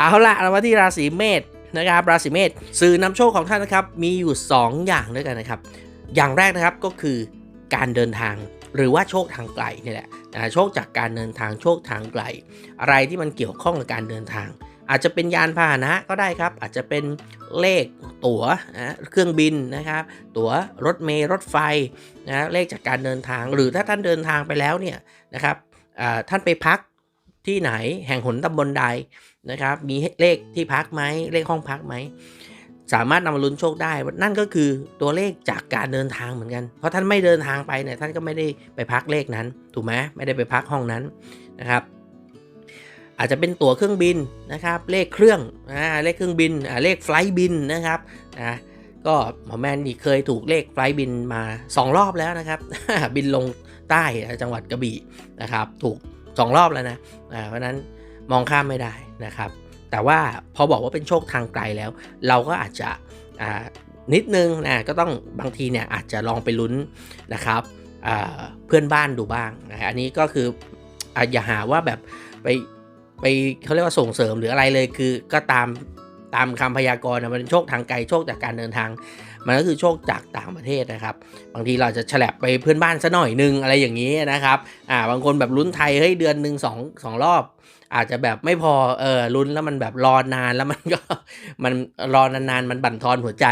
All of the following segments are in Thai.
เอาละเรามาที่ราศีเมษนะครับราศีเมษสื่อนำโชคของท่านนะครับมีอยู่ 2 อย่างด้วยกันนะครับ อย่างแรกนะครับก็คือการเดินทางหรือว่าโชคทางไกลนี่แหละนะโชคจากการเดินทางโชคทางไกล อะไรที่มันเกี่ยวข้องกับการเดินทาง อาจจะเป็นยานพาหนะก็ได้ครับ อาจจะเป็นเลขตั๋วนะเครื่องบินนะครับตั๋วรถเมล์รถไฟนะเลขจากการเดินทาง หรือถ้าท่านเดินทางไปแล้วเนี่ยนะครับท่านไปพัก ที่ไหนแห่งหนตำบลใดนะครับ มีเลขที่พักไหมเลขห้องพักไหมสามารถนำมาลุ้นโชคได้ นั่นก็คือตัวเลขจากการเดินทางเหมือนกัน เพราะท่านไม่เดินทางไปเนี่ยท่านก็ไม่ได้ไปพักเลขนั้น ถูกไหมไม่ได้ไปพักห้องนั้นนะครับอาจจะเป็นตั๋วเครื่องบินนะครับ เลขเครื่องอ่าเลขเครื่องบินอ่าเลขไฟล์บินนะครับนะก็หมอแมนนี่เคยถูกเลขไฟล์บินมา 2 รอบแล้วนะครับ บินลงใต้จังหวัดกระบี่นะครับ ถูก 2 รอบแล้วนะเพราะนั้นมองข้ามไม่ได้นะครับ แต่ว่าพอบอกว่าเป็นโชคทางไกลแล้ว เราก็อาจจะนิดนึงนะก็ต้องบางทีเนี่ยอาจจะลองไปลุ้นนะครับเพื่อนบ้านดูบ้างนะอันนี้ก็คืออย่าหาว่าแบบไปไปเขาเรียกว่าส่งเสริมหรืออะไรเลยคือก็ตามตามคำพยากรณ์นะมันเป็นโชคทางไกลโชคจากการเดินทาง มันก็คือโชคจากต่างประเทศนะครับ บางทีเราจะฉลับไปเพื่อนบ้านซะหน่อยนึงอะไรอย่างนี้นะครับอ่าบางคนแบบลุ้นไทยเฮ้ยเดือนหนึ่งสองสองรอบ อาจจะแบบไม่พอเออลุ้นแล้วมันแบบรอนานแล้วมันก็มันรอนานๆมันบั่นทอนหัวใจ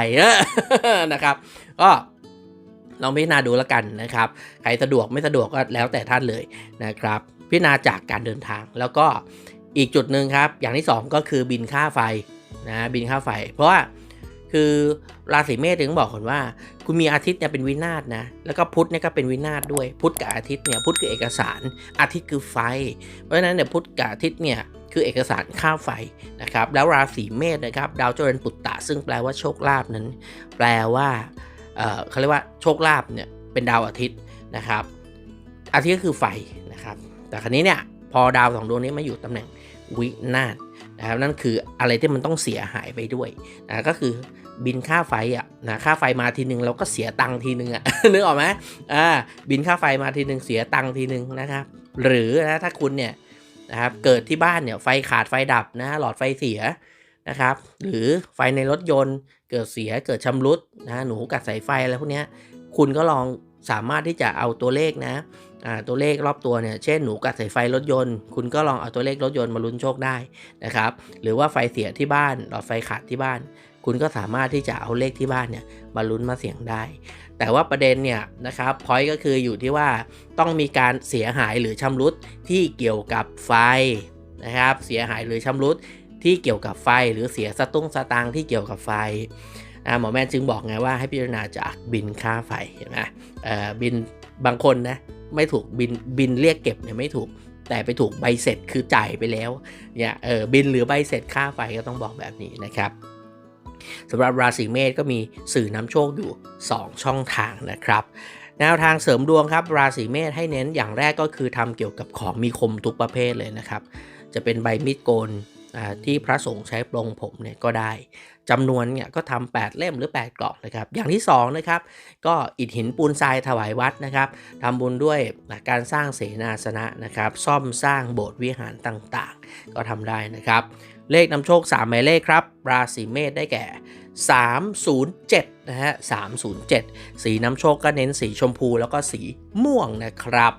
นะครับ ก็ลองพิจารณาดูแล้วกันนะครับ ใครสะดวกไม่สะดวกก็แล้วแต่ท่านเลยนะครับ พิจารณาจากการเดินทางแล้วก็อีกจุดหนึ่งครับ อย่างที่สองก็คือบินค่าไฟนะบินค่าไฟ เพราะว่า คือราศีเมษถึงบอกคนว่า คุณมีอาทิตย์เนี่ยเป็นวินาศนะ แล้วก็พุธเนี่ยก็เป็นวินาศด้วย พุธกับอาทิตย์เนี่ยพุธคือเอกสาร อาทิตย์คือไฟ เพราะฉะนั้นเนี่ยพุธกับอาทิตย์เนี่ยคือเอกสารค่าไฟนะครับ แล้วราศีเมษนะครับดาวเจริญปุตตะซึ่งแปลว่าโชคลาภนั้น แปลว่าเออเขาเรียกว่าโชคลาภเนี่ยเป็นดาวอาทิตย์นะครับ อาทิตย์ก็คือไฟนะครับ แต่ครั้นี้เนี่ยพอดาวสองดวงนี้มาอยู่ตำแหน่ง วินาศนะครับนั่นคืออะไรที่มันต้องเสียหายไปด้วยนะก็คือบินค่าไฟอะนะค่าไฟมาทีนึงเราก็เสียตังค์ทีนึงอะนึกออกไหมอ่าบินค่าไฟมาทีนึงเสียตังค์ทีนึงนะครับ หรือนะถ้าคุณเนี่ยนะครับเกิดที่บ้านเนี่ยไฟขาดไฟดับนะหลอดไฟเสียนะครับ หรือไฟในรถยนต์เกิดเสียเกิดชำรุดนะหนูกัดสายไฟอะไรพวกเนี้ยคุณก็ลองสามารถที่จะเอาตัวเลขนะ ตัวเลขรอบตัวเนี่ย เช่นหนูกัดสายไฟรถยนต์ คุณก็ลองเอาตัวเลขรถยนต์มาลุ้นโชคได้นะครับ หรือว่าไฟเสียที่บ้าน หลอดไฟขาดที่บ้าน คุณก็สามารถที่จะเอาเลขที่บ้านเนี่ยมาลุ้นมาเสี่ยงได้ แต่ว่าประเด็นเนี่ยนะครับพอยก็คืออยู่ที่ว่าต้องมีการเสียหายหรือชำรุดที่เกี่ยวกับไฟนะครับ เสียหายหรือชำรุดที่เกี่ยวกับไฟหรือเสียสตุ้งสตางที่เกี่ยวกับไฟหมอแม่จึงบอกไงว่าให้พิจารณาจากบินค่าไฟเห็นไหมบินบางคนนะ ไม่ถูกบินบินเรียกเก็บเนี่ยไม่ถูก แต่ไปถูกใบเสร็จคือจ่ายไปแล้วเนี่ยเออบินหรือใบเสร็จค่าไฟก็ต้องบอกแบบนี้นะครับสำหรับราศีเมษก็มีสื่อนำโชคอยู่ 2 ช่องทางนะครับ แนวทางเสริมดวงครับ ราศีเมษให้เน้นอย่างแรกก็คือทำเกี่ยวกับของมีคมทุกประเภทเลยนะครับ จะเป็นใบมีดโกน ที่พระสงฆ์ใช้ปลงผมเนี่ยก็ได้จำนวนเนี่ยก็ทำ8เล่มหรือ 8กรอบนะครับ อย่างที่2นะครับก็อิฐหินปูนทรายถวายวัดนะครับทำบุญด้วยการสร้างเสนาสนะนะครับ ซ่อมสร้างโบสถ์วิหารต่างๆ ก็ทำได้นะครับ เลขนำโชค 3 หมายเลขครับ ราศีเมษได้แก่ 307 นะฮะ 307 สีน้ำโชคก็เน้นสีชมพูแล้วก็สีม่วงนะครับ